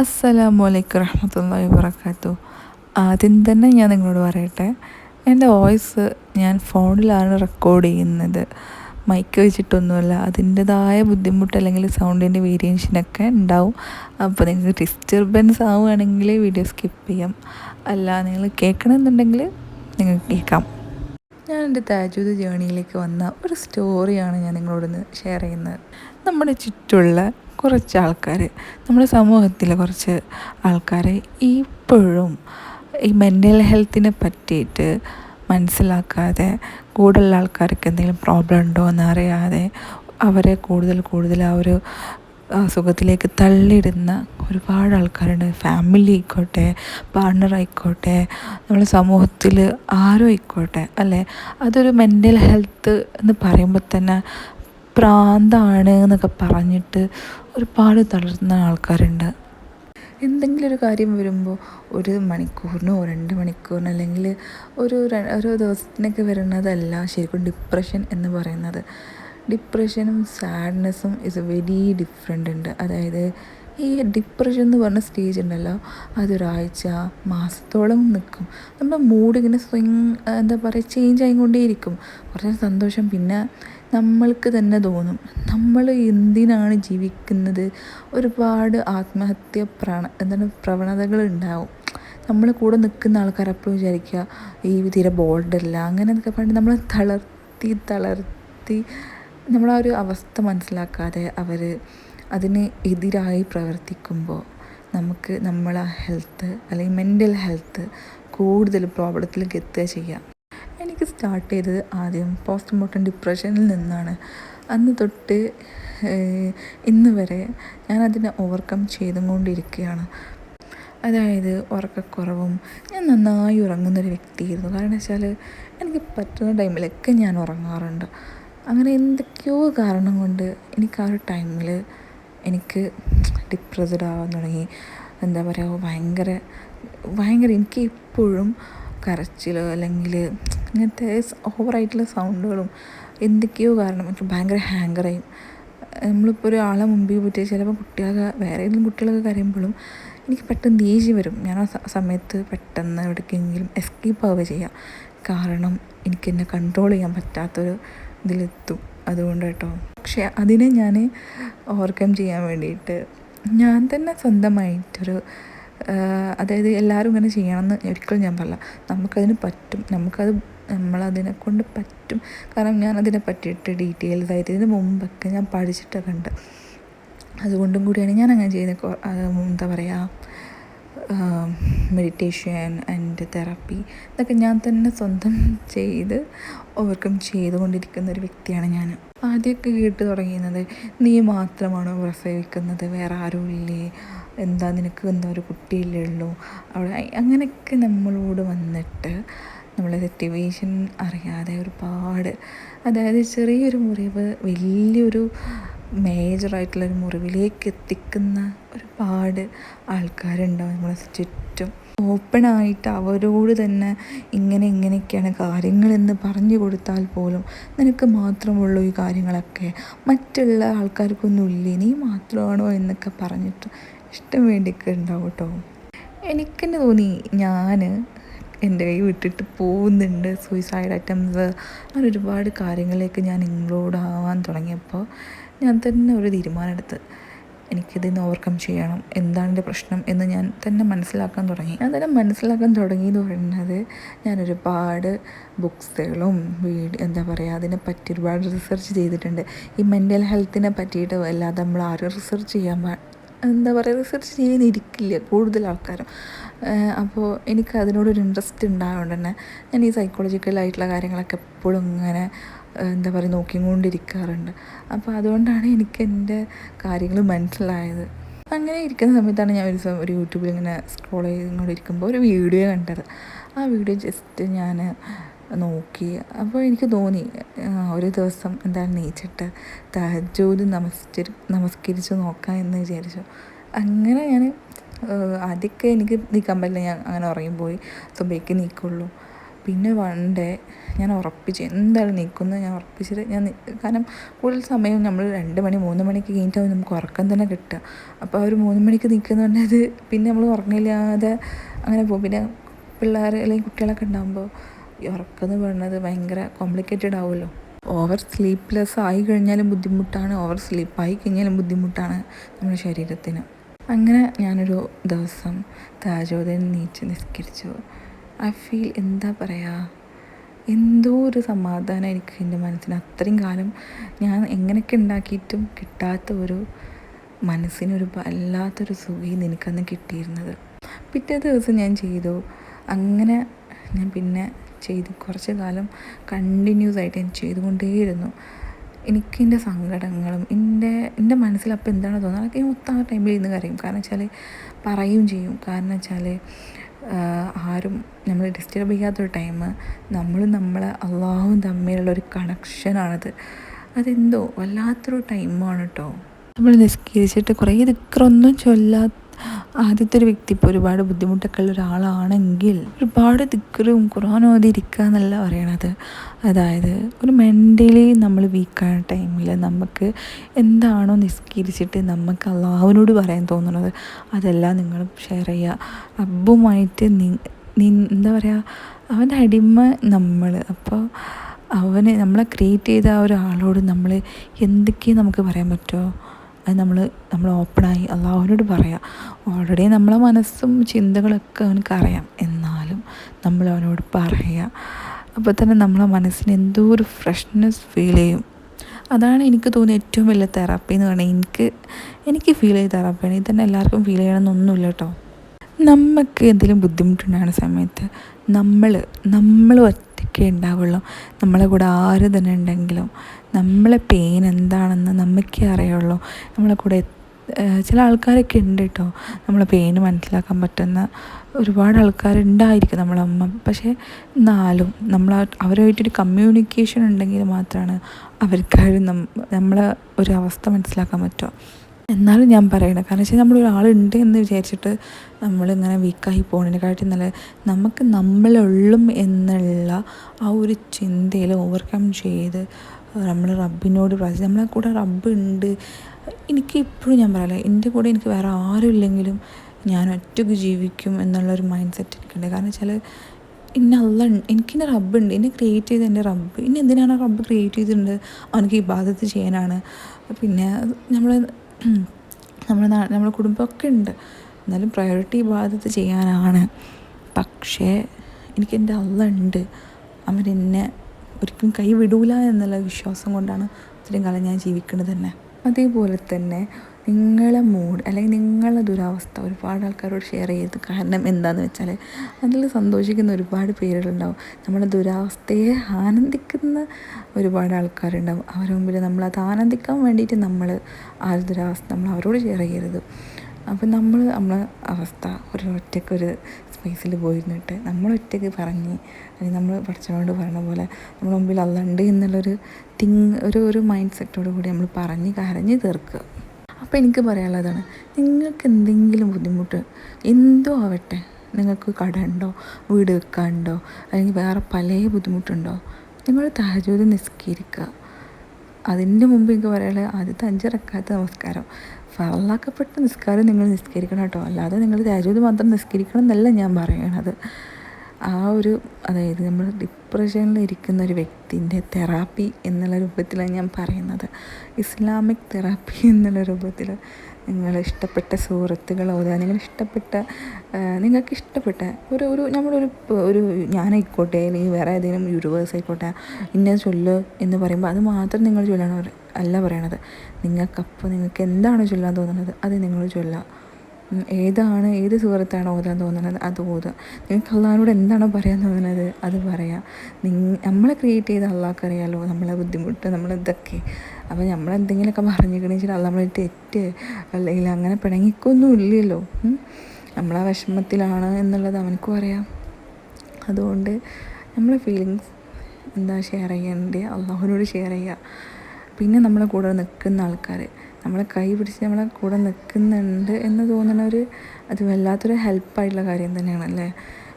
അസ്സലാമു അലൈക്കും റഹ്മത്തുള്ളാഹി വബറകാത്തു ആദ്യം തന്നെ ഞാൻ നിങ്ങളോട് പറയട്ടെ എന്റെ വോയിസ് ഞാൻ ഫോണിലാണ് റെക്കോർഡ് ചെയ്യുന്നത്. മൈക്ക് വെച്ചിട്ടൊന്നുമല്ല അതിന്റെതായ ബുദ്ധിമുട്ട് അല്ലെങ്കിൽ സൗണ്ടിന്റെ വേരിയേഷനൊക്കെ ഉണ്ടാവും. അപ്പോൾ നിങ്ങൾക്ക് ഡിസ്റ്റർബൻസ് ആവുകയാണെങ്കിൽ വീഡിയോ സ്കിപ്പ് ചെയ്യാം. അല്ല നിങ്ങൾ കേൾക്കണമെന്നുണ്ടെങ്കിൽ നിങ്ങൾക്ക് കേൾക്കാം. ഞാൻ എന്റെ താജൂദ് ജേണിയിലേക്ക് വന്ന ഒരു സ്റ്റോറിയാണ് ഞാൻ നിങ്ങളോട് ഷെയർ ചെയ്യുന്നത്. നമ്മുടെ ചുറ്റുള്ള കുറച്ച് ആൾക്കാർ നമ്മുടെ സമൂഹത്തിലെ കുറച്ച് ആൾക്കാർ ഇപ്പോഴും ഈ മെന്റൽ ഹെൽത്തിനെ പറ്റിയിട്ട് മനസ്സിലാക്കാതെ കൂടുതൽ ആൾക്കാർക്ക് എന്തെങ്കിലും പ്രോബ്ലം ഉണ്ടോ എന്നറിയാതെ അവരെ കൂടുതൽ കൂടുതൽ ആ ഒരു അസുഖത്തിലേക്ക് തള്ളിയിടുന്ന ഒരുപാട് ആൾക്കാരുണ്ട്. ഫാമിലി ആയിക്കോട്ടെ പാർട്ണർ ആയിക്കോട്ടെ നമ്മുടെ സമൂഹത്തിൽ ആരും ആയിക്കോട്ടെ അല്ലേ? അതൊരു മെന്റൽ ഹെൽത്ത് എന്ന് പറയുമ്പോൾ തന്നെ പ്രാന്താണ് എന്നൊക്കെ പറഞ്ഞിട്ട് ഒരുപാട് തളർന്ന ആൾക്കാരുണ്ട്. എന്തെങ്കിലും ഒരു കാര്യം വരുമ്പോൾ ഒരു മണിക്കൂറിനോ രണ്ട് മണിക്കൂറിനോ അല്ലെങ്കിൽ ഒരു ഒരു ദിവസത്തിനൊക്കെ വരുന്നതല്ല ശരിക്കും ഡിപ്രഷൻ എന്ന് പറയുന്നത്. ഡിപ്രഷനും സാഡ്നെസ്സും ഇസ് വെരി ഡിഫറെന്റ് ഉണ്ട്. അതായത് ഈ ഡിപ്രഷൻ എന്ന് പറഞ്ഞ സ്റ്റേജ് ഉണ്ടല്ലോ അതൊരാഴ്ച മാസത്തോളം നിൽക്കും നമ്മുടെ മൂഡ് ഇങ്ങനെ സ്വിങ് എന്താ പറയുക ചേഞ്ച് ആയിക്കൊണ്ടേയിരിക്കും. കുറച്ച് സന്തോഷം പിന്നെ നമ്മൾക്ക് തന്നെ തോന്നും. നമ്മൾ എന്തിനാണ് ജീവിക്കുന്നത്? ഒരുപാട് ആത്മഹത്യ പ്രണ എന്താണ് പ്രവണതകൾ ഉണ്ടാവും. നമ്മൾ കൂടെ നിൽക്കുന്ന ആൾക്കാർ എപ്പോഴും വിചാരിക്കുക ഈ തീരെ ബോൾഡല്ല അങ്ങനെ എന്നൊക്കെ നമ്മൾ തളർത്തി തളർത്തി നമ്മളാ ഒരു അവസ്ഥ മനസ്സിലാക്കാതെ അവർ അതിന് എതിരായി പ്രവർത്തിക്കുമ്പോൾ നമുക്ക് നമ്മളെ ഹെൽത്ത് അല്ലെങ്കിൽ മെന്റൽ ഹെൽത്ത് കൂടുതൽ പ്രോബ്ലത്തിലേക്ക് എത്തുക ചെയ്യാം. എനിക്ക് സ്റ്റാർട്ട് ചെയ്തത് ആദ്യം പോസ്റ്റ് മോർട്ടം ഡിപ്രഷനിൽ നിന്നാണ്. അന്ന് തൊട്ട് ഇന്ന് വരെ ഞാൻ അതിനെ ഓവർകം ചെയ്തും കൊണ്ടിരിക്കുകയാണ് അതായത് ഉറക്കക്കുറവും ഞാൻ നന്നായി ഉറങ്ങുന്നൊരു വ്യക്തിയായിരുന്നു. കാരണം വെച്ചാൽ എനിക്ക് പറ്റുന്ന ടൈമിലൊക്കെ ഞാൻ ഉറങ്ങാറുണ്ട്. അങ്ങനെ എന്തൊക്കെയോ കാരണം കൊണ്ട് എനിക്ക് ആ ഒരു ടൈമിൽ എനിക്ക് ഡിപ്രസ്ഡ് ആവാൻ തുടങ്ങി. എന്താ പറയുക ഭയങ്കര ഭയങ്കര എനിക്ക് ഇപ്പോഴും കരച്ചിലോ അല്ലെങ്കിൽ ഇങ്ങനത്തെ ഓവറായിട്ടുള്ള സൗണ്ടുകളും എന്തൊക്കെയോ കാരണം എനിക്ക് ഭയങ്കര ഹാങ്കറായി നമ്മളിപ്പോൾ ഒരാളെ മുമ്പിൽ പോയിട്ട് ചിലപ്പോൾ കുട്ടികളൊക്കെ വേറെ ഏതെങ്കിലും കുട്ടികളൊക്കെ കരയുമ്പോഴും എനിക്ക് പെട്ടെന്ന് ദേഷ്യം വരും. ഞാൻ ആ സമയത്ത് പെട്ടെന്ന് എവിടേക്കെങ്കിലും എസ്കേപ്പ് ആവുക ചെയ്യാം. കാരണം എനിക്ക് എന്നെ കൺട്രോൾ ചെയ്യാൻ പറ്റാത്തൊരു ഇതിലെത്തും. അതുകൊണ്ട് കേട്ടോ. പക്ഷേ അതിനെ ഞാൻ ഓവർകം ചെയ്യാൻ വേണ്ടിയിട്ട് ഞാൻ തന്നെ സ്വന്തമായിട്ടൊരു അതായത് എല്ലാവരും ഇങ്ങനെ ചെയ്യണമെന്ന് ഒരിക്കലും ഞാൻ പറയില്ല. നമുക്കതിന് പറ്റും. നമുക്കത് നമ്മളതിനെ കൊണ്ട് പറ്റും. കാരണം ഞാൻ അതിനെ പറ്റിയിട്ട് ഡീറ്റെയിൽസ് ആയിട്ട് ഇതിന് മുമ്പൊക്കെ ഞാൻ പഠിച്ചിട്ടൊക്കെ ഉണ്ട്. അതുകൊണ്ടും കൂടിയാണ് ഞാൻ അങ്ങനെ ചെയ്യുന്നത് എന്താ പറയുക മെഡിറ്റേഷൻ ആൻഡ് തെറാപ്പി ഇതൊക്കെ ഞാൻ തന്നെ സ്വന്തം ചെയ്ത് ഓവർകം ചെയ്തുകൊണ്ടിരിക്കുന്ന ഒരു വ്യക്തിയാണ് ഞാൻ ആദ്യമൊക്കെ കേട്ട് തുടങ്ങിയിരുന്നത് നീ മാത്രമാണ് പ്രസവിക്കുന്നത്? വേറെ ആരും ഇല്ലേ എന്താ നിനക്ക് എന്താ ഒരു കുട്ടിയില്ലേ ഉള്ളൂ? അവിടെ അങ്ങനെയൊക്കെ നമ്മളോട് വന്നിട്ട് നമ്മളെ സിറ്റുവേഷൻ അറിയാതെ ഒരുപാട്. അതായത് ചെറിയൊരു മുറിവ് വലിയൊരു മേജറായിട്ടുള്ളൊരു മുറിവിലേക്ക് എത്തിക്കുന്ന ഒരുപാട് ആൾക്കാരുണ്ടാവും നമ്മളെ ചുറ്റും? ഓപ്പണായിട്ട് അവരോട് തന്നെ ഇങ്ങനെ ഇങ്ങനെയൊക്കെയാണ് കാര്യങ്ങളെന്ന് പറഞ്ഞു കൊടുത്താൽ പോലും നിനക്ക് മാത്രമുള്ളൂ ഈ കാര്യങ്ങളൊക്കെ. മറ്റുള്ള ആൾക്കാർക്കൊന്നും ഇല്ലേ നീ മാത്രമാണോ എന്നൊക്കെ പറഞ്ഞിട്ട് ഇഷ്ടം വേണ്ടിയൊക്കെ ഉണ്ടാവും കേട്ടോ. എനിക്കെന്നെ തോന്നി ഞാൻ എന്റെ കൈ വിട്ടിട്ട് പോകുന്നുണ്ട്. സൂയിസൈഡ് അറ്റംസ് അങ്ങനെ ഒരുപാട് കാര്യങ്ങളിലേക്ക് ഞാൻ ഇൻക്ലൂഡ് ആവാൻ തുടങ്ങിയപ്പോൾ ഞാൻ തന്നെ ഒരു തീരുമാനമെടുത്ത് എനിക്കിതിന്ന് ഓവർകം ചെയ്യണം. എന്താണ് എന്റെ പ്രശ്നം എന്ന് ഞാൻ തന്നെ മനസ്സിലാക്കാൻ തുടങ്ങി. ഞാൻ തന്നെ മനസ്സിലാക്കാൻ തുടങ്ങി എന്ന് പറയുന്നത് ഞാൻ ഒരുപാട് ബുക്സുകളും വീട് എന്താ പറയുക അതിനെ പറ്റി ഒരുപാട് റിസർച്ച് ചെയ്തിട്ടുണ്ട്. ഈ മെന്റൽ ഹെൽത്തിനെ പറ്റിയിട്ട് അല്ലാതെ നമ്മൾ ആരും റിസർച്ച് ചെയ്യാൻ എന്താ പറയുക റിസർച്ച് ചെയ്യുന്നിരിക്കില്ല കൂടുതൽ ആൾക്കാരും. അപ്പോൾ എനിക്ക് അതിനോടൊരു ഇൻട്രസ്റ്റ് ഉണ്ടായതുകൊണ്ട് തന്നെ ഞാൻ ഈ സൈക്കോളജിക്കലായിട്ടുള്ള കാര്യങ്ങളൊക്കെ എപ്പോഴും ഇങ്ങനെ എന്താ പറയുക നോക്കിക്കൊണ്ടിരിക്കാറുണ്ട്. അപ്പോൾ അതുകൊണ്ടാണ് എനിക്ക് എന്റെ കാര്യങ്ങൾ മനസ്സിലായത്. അങ്ങനെ ഇരിക്കുന്ന സമയത്താണ് ഞാൻ ഒരു ദിവസം ഒരു യൂട്യൂബിൽ ഇങ്ങനെ സ്ക്രോൾ ചെയ്തുകൊണ്ടിരിക്കുമ്പോൾ ഒരു വീഡിയോ കണ്ടത്. ആ വീഡിയോ ജസ്റ്റ് ഞാൻ നോക്കി. അപ്പോൾ എനിക്ക് തോന്നി ഒരു ദിവസം എന്താണ് നീച്ചിട്ട് തഹജൂദ് നമസ്കരി നമസ്കരിച്ച് നോക്കാം എന്ന് വിചാരിച്ചു. അങ്ങനെ ഞാൻ ആദ്യമൊക്കെ എനിക്ക് നീക്കാൻ പറ്റില്ല. ഞാൻ അങ്ങനെ ഉറങ്ങിപ്പോയി സുബൈക്ക് നീക്കുള്ളൂ. പിന്നെ വൺ ഡേ ഞാൻ ഉറപ്പിച്ചു. എന്താണ് നിൽക്കുന്നത് ഞാൻ ഉറപ്പിച്ചിട്ട് ഞാൻ കാരണം കൂടുതൽ സമയം നമ്മൾ രണ്ട് മണി മൂന്ന് മണിക്ക് കഴിഞ്ഞിട്ടാവും നമുക്ക് ഉറക്കം തന്നെ കിട്ടുക. അപ്പോൾ ആ ഒരു മൂന്ന് മണിക്ക് നിൽക്കുന്ന അത് പിന്നെ നമ്മൾ ഉറങ്ങില്ലാതെ അങ്ങനെ പോകും. പിന്നെ പിള്ളേർ അല്ലെങ്കിൽ കുട്ടികളൊക്കെ ഉണ്ടാകുമ്പോൾ ഉറക്കം എന്ന് പറയുന്നത് ഭയങ്കര കോംപ്ലിക്കേറ്റഡ് ആവുമല്ലോ. ഓവർ സ്ലീപ്ലെസ് ആയി കഴിഞ്ഞാലും ബുദ്ധിമുട്ടാണ്. ഓവർ സ്ലീപ്പായി കഴിഞ്ഞാലും ബുദ്ധിമുട്ടാണ് നമ്മുടെ ശരീരത്തിന്. അങ്ങനെ ഞാനൊരു ദിവസം താജോദയം നീച്ച് നിസ്കരിച്ചു. ഐ ഫീൽ എന്താ പറയുക എന്തോ ഒരു സമാധാനം എനിക്ക് എന്റെ മനസ്സിന്. അത്രയും കാലം ഞാൻ എങ്ങനെയൊക്കെ ഉണ്ടാക്കിയിട്ടും കിട്ടാത്ത ഒരു മനസ്സിനൊരു വല്ലാത്തൊരു സുഖം എനിക്കന്ന് കിട്ടിയിരുന്നത്. പിറ്റേ ദിവസം ഞാൻ ചെയ്തു. അങ്ങനെ ഞാൻ പിന്നെ ചെയ്ത് കുറച്ച് കാലം കണ്ടിന്യൂസ് ആയിട്ട് ഞാൻ ചെയ്തുകൊണ്ടേയിരുന്നു. എനിക്ക് എന്റെ സങ്കടങ്ങളും എന്റെ എന്റെ മനസ്സിൽ അപ്പോൾ എന്താണ് തോന്നുന്നത്? അതൊക്കെ ഞാൻ ഒത്താ ടൈമിൽ ഇരുന്ന് കരയും. കാരണം വെച്ചാൽ പറയും ചെയ്യും. കാരണം വെച്ചാൽ ആരും നമ്മൾ ഡിസ്റ്റർബ് ചെയ്യാത്തൊരു ടൈം നമ്മളും നമ്മളെ അള്ളാഹും തമ്മിലുള്ള ഒരു കണക്ഷനാണത് അതെന്തോ വല്ലാത്തൊരു ടൈമാണ് കേട്ടോ നമ്മൾ നിസ്കരിച്ചിട്ട് കുറേ ദിക്കറൊന്നും ചൊല്ലാത്ത ആദ്യത്തെ ഒരു വ്യക്തി ഇപ്പോൾ ഒരുപാട് ബുദ്ധിമുട്ടൊക്കെ ഉള്ള ഒരാളാണെങ്കിൽ ഒരുപാട് ദിക്കറും ഓതിയിരിക്കുക എന്നല്ല പറയണത്. അതായത് ഒരു മെന്റലി നമ്മൾ വീക്കായ ടൈമിൽ നമുക്ക് എന്താണോ നിസ്കരിച്ചിട്ട് നമുക്ക് അള്ളാഹുവിനോട് പറയാൻ തോന്നുന്നത് അതെല്ലാം നിങ്ങൾ ഷെയർ ചെയ്യുക. റബ്ബുമായിട്ട് നി എന്താ പറയുക അവന്റെ അടിമ നമ്മൾ. അപ്പോൾ അവനെ നമ്മളെ ക്രിയേറ്റ് ചെയ്ത ആ ഒരാളോട് നമ്മൾ എന്തൊക്കെ നമുക്ക് പറയാൻ പറ്റുമോ അത് നമ്മൾ നമ്മൾ ഓപ്പണായി അള്ളാഹുവിനോട് പറയാം. ഓൾറെഡി നമ്മളെ മനസ്സും ചിന്തകളൊക്കെ അവനക്ക് അറിയാം. എന്നാലും നമ്മൾ അവനോട് പറയുക അപ്പോൾ തന്നെ നമ്മളെ മനസ്സിന് എന്തോ ഒരു ഫ്രഷ്നെസ് ഫീൽ ചെയ്യും. അതാണ് എനിക്ക് തോന്നിയ ഏറ്റവും വലിയ തെറാപ്പി എന്ന് പറഞ്ഞാൽ എനിക്ക് എനിക്ക് ഫീൽ ചെയ്ത തെറാപ്പിയാണ് ഇത് തന്നെ എല്ലാവർക്കും ഫീൽ ചെയ്യണമെന്നൊന്നുമില്ല കേട്ടോ. നമുക്ക് എന്തെങ്കിലും ബുദ്ധിമുട്ടുണ്ടാകുന്ന സമയത്ത് നമ്മൾ നമ്മൾ ഒറ്റയ്ക്കേ ഉണ്ടാവുള്ളൂ. നമ്മളെ കൂടെ ആര് തന്നെ ഉണ്ടെങ്കിലും നമ്മളെ പെയിൻ എന്താണെന്ന് നമുക്കേ അറിയുള്ളൂ. നമ്മളെ കൂടെ ചില ആൾക്കാരൊക്കെ ഉണ്ട് കേട്ടോ നമ്മളെ പെയിൻ മനസ്സിലാക്കാൻ പറ്റുന്ന ഒരുപാട് ആൾക്കാരുണ്ടായിരിക്കും നമ്മളെ അമ്മ. പക്ഷേ എന്നാലും നമ്മൾ അവരുമായിട്ടൊരു കമ്മ്യൂണിക്കേഷൻ ഉണ്ടെങ്കിൽ മാത്രമാണ് അവർക്കാരും നമ്മളെ ഒരു അവസ്ഥ മനസ്സിലാക്കാൻ പറ്റുക. എന്നാലും ഞാൻ പറയണം കാരണം വെച്ചാൽ നമ്മൾ ഒരാളുണ്ട് എന്ന് വിചാരിച്ചിട്ട് നമ്മളിങ്ങനെ വീക്കായി പോകുന്നതിനെക്കാട്ടി നല്ല നമുക്ക് നമ്മളുള്ളും എന്നുള്ള ആ ഒരു ചിന്തയിൽ ഓവർകം ചെയ്ത് നമ്മൾ റബ്ബിനോട് പ്രാർത്ഥിച്ച് നമ്മളെ കൂടെ റബ്ബ് ഉണ്ട് എനിക്ക് ഇപ്പോഴും ഞാൻ പറയാം എന്റെ കൂടെ എനിക്ക് വേറെ ആരും ഇല്ലെങ്കിലും ഞാൻ ഒറ്റയ്ക്ക് ജീവിക്കും എന്നുള്ളൊരു മൈൻഡ് സെറ്റ് എനിക്കുണ്ട് കാരണം വെച്ചാൽ ഇന്ന അല്ല റബ്ബ് ഉണ്ട് എന്നെ ക്രിയേറ്റ് ചെയ്ത് എന്റെ റബ്ബ്. ഇനി എന്തിനാണ് റബ്ബ് ക്രിയേറ്റ് ചെയ്തിട്ടുണ്ട് അവനക്ക് ഈ ബാധത്ത് ചെയ്യാനാണ്. പിന്നെ നമ്മൾ നമ്മുടെ നമ്മുടെ കുടുംബമൊക്കെ ഉണ്ട് എന്നാലും പ്രയോറിറ്റി ബാധ്യത ചെയ്യാനാണ്. പക്ഷേ എനിക്ക് എന്റെ അള്ള ഉണ്ട് അവൻ എന്നെ ഒരിക്കലും കൈവിടൂല എന്നുള്ള വിശ്വാസം കൊണ്ടാണ് ഇത്രയും കാലം ഞാൻ ജീവിക്കുന്നത് തന്നെ. അതേപോലെ തന്നെ നിങ്ങളെ മൂഡ് അല്ലെങ്കിൽ നിങ്ങളുടെ ദുരവസ്ഥ ഒരുപാട് ആൾക്കാരോട് ഷെയർ ചെയ്ത് കാരണം എന്താണെന്ന് വെച്ചാൽ അതിൽ സന്തോഷിക്കുന്ന ഒരുപാട് പേരുകളുണ്ടാവും. നമ്മുടെ ദുരവസ്ഥയെ ആനന്ദിക്കുന്ന ഒരുപാട് ആൾക്കാരുണ്ടാവും. അവരുടെ മുമ്പിൽ നമ്മളത് ആനന്ദിക്കാൻ വേണ്ടിയിട്ട് നമ്മൾ ആ ദുരവസ്ഥ നമ്മൾ അവരോട് ഷെയർ ചെയ്യരുത്. അപ്പം നമ്മൾ നമ്മളെ അവസ്ഥ ഒരു ഒറ്റയ്ക്കൊരു സ്പേസിൽ പോയിരുന്നിട്ട് നമ്മൾ ഒറ്റയ്ക്ക് പറഞ്ഞ് അല്ലെങ്കിൽ നമ്മൾ പഠിച്ചവനോട് പറഞ്ഞ പോലെ നമ്മുടെ മുമ്പിൽ അല്ലുണ്ട് എന്നുള്ളൊരു തിങ് ഒരു ഒരു മൈൻഡ് സെറ്റോട് കൂടി നമ്മൾ പറഞ്ഞ് കരഞ്ഞ് തീർക്കുക. അപ്പോൾ എനിക്ക് പറയാനുള്ളതാണ് നിങ്ങൾക്ക് എന്തെങ്കിലും ബുദ്ധിമുട്ട് എന്തോ ആവട്ടെ നിങ്ങൾക്ക് കട ഉണ്ടോ വീട് വെക്കാനുണ്ടോ അല്ലെങ്കിൽ വേറെ പല ബുദ്ധിമുട്ടുണ്ടോ നിങ്ങൾ തഹജൂദ് നിസ്കരിക്കുക. അതിന്റെ മുമ്പ് എനിക്ക് പറയാനുള്ളത് ആദ്യത്തെ അഞ്ചിറക്കാത്ത നമസ്കാരം. ഫറലാക്കപ്പെട്ട നിസ്കാരം നിങ്ങൾ നിസ്കരിക്കണം കേട്ടോ. അല്ലാതെ നിങ്ങൾ തഹജൂദ് മാത്രം നിസ്കരിക്കണം എന്നല്ല ഞാൻ പറയണത്. ആ ഒരു അതായത് നമ്മൾ ഡിപ്രഷനിൽ ഇരിക്കുന്ന ഒരു വ്യക്തിന്റെ തെറാപ്പി എന്നുള്ള രൂപത്തിലാണ് ഞാൻ പറയുന്നത്. ഇസ്ലാമിക് തെറാപ്പി എന്നുള്ള രൂപത്തിൽ നിങ്ങൾ ഇഷ്ടപ്പെട്ട സുഹൃത്തുക്കൾ ഓതുക നിങ്ങൾ ഇഷ്ടപ്പെട്ട നിങ്ങൾക്ക് ഇഷ്ടപ്പെട്ട ഒരു ഒരു നമ്മളൊരു ഒരു ഞാനായിക്കോട്ടെ അല്ലെങ്കിൽ വേറെ ഏതെങ്കിലും യൂണിവേഴ്സ് ആയിക്കോട്ടെ ഇന്ന ചൊല്ല് എന്ന് പറയുമ്പോൾ അത് മാത്രം നിങ്ങൾ ചൊല്ലണം അല്ല പറയണത്. നിങ്ങൾക്കപ്പോൾ നിങ്ങൾക്ക് എന്താണ് ചൊല്ലാൻ തോന്നുന്നത്? അത് നിങ്ങൾ ചൊല്ലുക ഏതാണ് ഏത് സുഹൃത്താണ് ഓതാൻ തോന്നുന്നത്? അത് ഓതുക. നിങ്ങൾക്ക് അള്ളാഹിനോട് എന്താണോ പറയാൻ തോന്നുന്നത് അത് പറയാം. നമ്മളെ ക്രിയേറ്റ് ചെയ്ത അള്ളാഹ്ക്ക് നമ്മളെ ബുദ്ധിമുട്ട് നമ്മളിതൊക്കെ അപ്പോൾ നമ്മളെന്തെങ്കിലുമൊക്കെ പറഞ്ഞിരിക്കണമെന്ന് വെച്ചാൽ അള്ള നമ്മളെ തെറ്റ് അല്ലെങ്കിൽ അങ്ങനെ പിണങ്ങിക്കൊന്നും ഇല്ലല്ലോ. നമ്മളാ വിഷമത്തിലാണ് എന്നുള്ളത് അവനക്കും അറിയാം അതുകൊണ്ട് നമ്മളെ ഫീലിങ്സ് എന്താ ഷെയർ ചെയ്യേണ്ടത്? അള്ളാഹുവിനോട് ഷെയർ ചെയ്യുക. പിന്നെ നമ്മളെ കൂടെ നിൽക്കുന്ന ആൾക്കാർ നമ്മളെ കൈ പിടിച്ച് നമ്മളെ കൂടെ നിൽക്കുന്നുണ്ട് എന്ന് തോന്നുന്ന ഒരു അത് വല്ലാത്തൊരു ഹെൽപ്പായിട്ടുള്ള കാര്യം തന്നെയാണ് അല്ലേ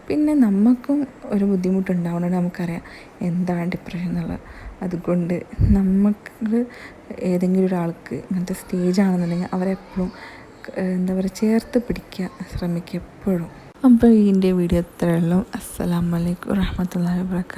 പിന്നെ നമുക്കും ഒരു ബുദ്ധിമുട്ടുണ്ടാവുന്നുണ്ട് നമുക്കറിയാം. എന്താണ് ഡിപ്രഷൻ എന്നുള്ളത്. അതുകൊണ്ട് നമുക്ക് ഏതെങ്കിലും ഒരാൾക്ക് ഇങ്ങനത്തെ സ്റ്റേജ് ആണെന്നുണ്ടെങ്കിൽ അവരെപ്പോഴും എന്താ പറയുക ചേർത്ത് പിടിക്കുക ശ്രമിക്കുക എപ്പോഴും. അപ്പോൾ ഇതിന്റെ വീഡിയോ ഇത്രയുള്ളൂ അസ്സാം വലൈക്കും വാഹമത്തല്ലാ വാബർക്കാത്തു